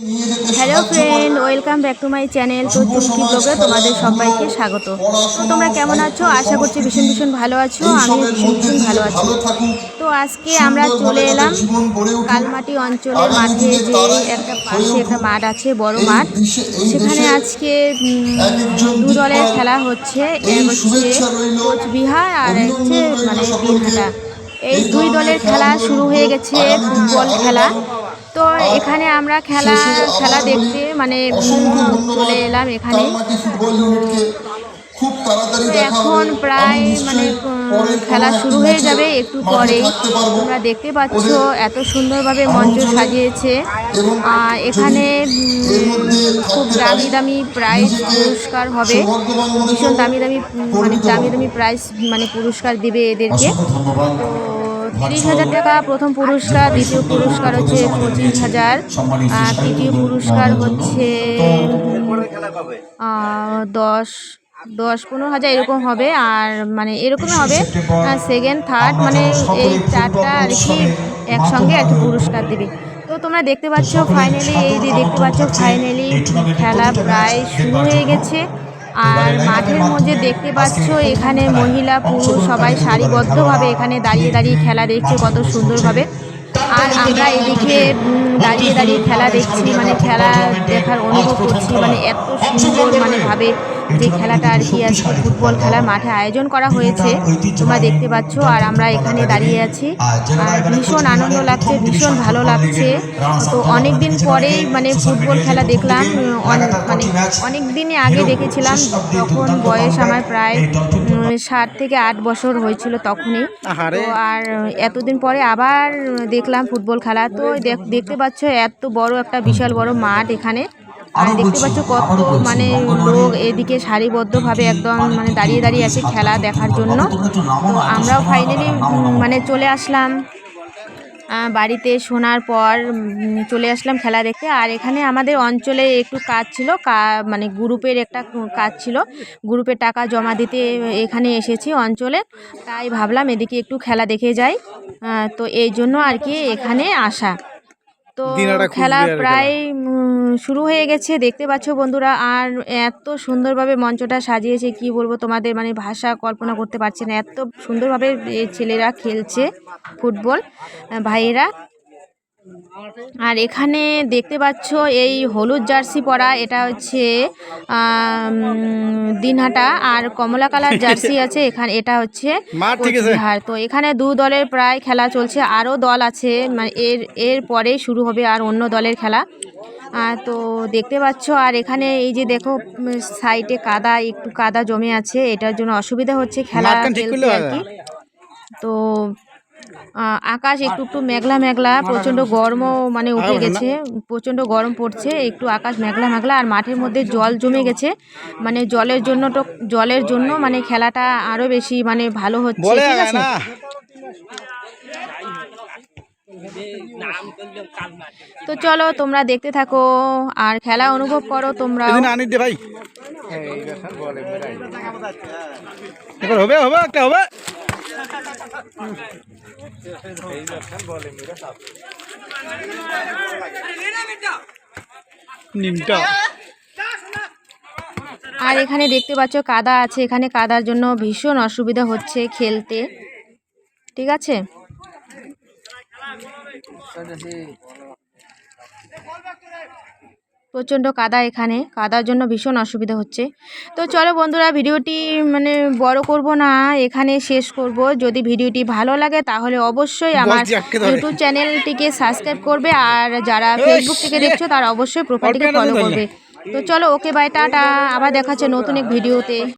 Hello friend welcome back to my channel তো চুমকি ব্লগে তোমাদের সবাইকে স্বাগত। তো তোমরা কেমন আছো? আশা করছি ভীষণ ভীষণ ভালো আছো। আমি ভীষণ ভীষণ ভালো আছি। তো আজকে আমরা চলে এলাম কালমাটি অঞ্চলের মাঠে যে একটা পাশে একটা মাঠ আছে বড় মাঠ। সেখানে আজকে দু দলের খেলা হচ্ছে। কোচবিহার আর হচ্ছে মানে দিনহাটা এই দুই দলের খেলা শুরু হয়ে গেছে ফুটবল খেলা। তো এখানে আমরা খেলা খেলা দেখতে মানে চলে এলাম এখানে। এখন প্রায় মানে খেলা শুরু হয়ে যাবে একটু পরেই। তোমরা দেখতে পাচ্ছ এত সুন্দরভাবে মঞ্চ সাজিয়েছে। এখানে খুব দামি দামি প্রাইজ পুরস্কার হবে। ভীষণ দামি দামি মানে দামি দামি প্রাইজ মানে পুরস্কার দিবে এদেরকে। তো তিরিশ হাজার টাকা, প্রথম পুরস্কার, দ্বিতীয় পুরস্কার হচ্ছে পঁচিশ হাজার, আর তৃতীয় পুরস্কার হচ্ছে দশ দশ পনেরো হাজার এরকম হবে, আর মানে এরকমই হবে সেকেন্ড থার্ড মানে এই চারটা আর কি একসঙ্গে একটা পুরস্কার দেবে। তো তোমরা দেখতে পাচ্ছ ফাইনালি এই যে দেখতে পাচ্ছ ফাইনালি খেলা প্রায় শুরু হয়ে গেছে। আর মাঠের মধ্যে দেখতে পাচ্ছ এখানে মহিলা পুরুষ সবাই সারিবদ্ধভাবে এখানে দাঁড়িয়ে দাঁড়িয়ে খেলা দেখছে কত সুন্দরভাবে। আর আমরা এদিকে দাঁড়িয়ে দাঁড়িয়ে খেলা দেখছি মানে খেলা দেখার অনুভব করছি মানে এত সুন্দর মানে ভাবে যে খেলাটা আর কি আজকে ফুটবল খেলার মাঠে আয়োজন করা হয়েছে তোমরা দেখতে পাচ্ছ আর আমরা এখানে দাঁড়িয়ে আছি। আর ভীষণ আনন্দ লাগছে ভীষণ ভালো লাগছে। তো অনেক দিন পরেই মানে ফুটবল খেলা দেখলাম মানে অনেক দিনই আগে দেখেছিলাম তখন বয়স আমার প্রায় সাত থেকে আট বছর হয়েছিল তখনই। তো আর এতদিন পরে আবার দেখলাম ফুটবল খেলা। তো দেখ- দেখতে পাচ্ছ এত বড় একটা বিশাল বড় মাঠ এখানে। আর দেখতে পাচ্ছ কত মানে লোক এদিকে সারিবদ্ধভাবে একদম মানে দাঁড়িয়ে দাঁড়িয়ে আছে খেলা দেখার জন্য। তো আমরাও ফাইনালি মানে চলে আসলাম। বাড়িতে শোনার পর চলে আসলাম খেলা দেখতে। আর এখানে আমাদের অঞ্চলে একটু কাজ ছিল মানে গ্রুপের একটা কাজ ছিল। গ্রুপে টাকা জমা দিতে এখানে এসেছি অঞ্চলে। তাই ভাবলাম এদিকে একটু খেলা দেখে যাই। তো এই জন্য আর কি এখানে আসা। তো খেলা প্রায় উম, শুরু হয়ে গেছে দেখতে পাচ্ছ বন্ধুরা। আর এত সুন্দরভাবে মঞ্চটা সাজিয়েছে কি বলব তোমাদের মানে ভাষা কল্পনা করতে পারছে না। এত সুন্দরভাবে ছেলেরা খেলছে ফুটবল ভাইয়েরা। আর এখানে দেখতে পাচ্ছ এই হলুদ জার্সি পরা এটা হচ্ছে দিনহাটা আর কমলা কালার জার্সি আছে এখানে এটা হচ্ছে। কোচবিহার। তো এখানে দু দলের প্রায় খেলা চলছে আরও দল আছে মানে এর এর পরে শুরু হবে আর অন্য দলের খেলা। তো দেখতে পাচ্ছ আর এখানে এই যে দেখো সাইডে কাদা একটু কাদা জমে আছে এটার জন্য অসুবিধা হচ্ছে খেলা আর কি। তো আকাশ একটু একটু মেঘলা মেঘলা প্রচণ্ড গরমও মানে উঠে গেছে প্রচণ্ড গরম পড়ছে একটু আকাশ মেঘলা মেঘলা আর মাঠের মধ্যে জল জমে গেছে। মানে জলের জন্য তো জলের জন্য মানে খেলাটা আরও বেশি মানে ভালো হচ্ছে বলে ঠিক আছে? তো চলো তোমরা দেখতে থাকো আর খেলা অনুভব করো তোমরা। ভাই। হবে হবে একটা হবে। আর এখানে দেখতে পাচ্ছ কাদা আছে। এখানে কাদার জন্য ভীষণ অসুবিধা হচ্ছে খেলতে। ঠিক আছে? প্রচণ্ড কাদা এখানে। কাদার জন্য ভীষণ অসুবিধা হচ্ছে। তো চলো বন্ধুরা ভিডিওটি মানে বড় করব না এখানে শেষ করব। যদি ভিডিওটি ভালো লাগে তাহলে অবশ্যই আমার। ইউটিউব চ্যানেলটিকে সাবস্ক্রাইব করবে আর যারা ফেসবুক থেকে দেখছ তারা অবশ্যই প্রোফাইলটিকে ফলো করবে। তো চলো ওকে বাই টাটা। আবার দেখাচ্ছে নতুন এক ভিডিওতে।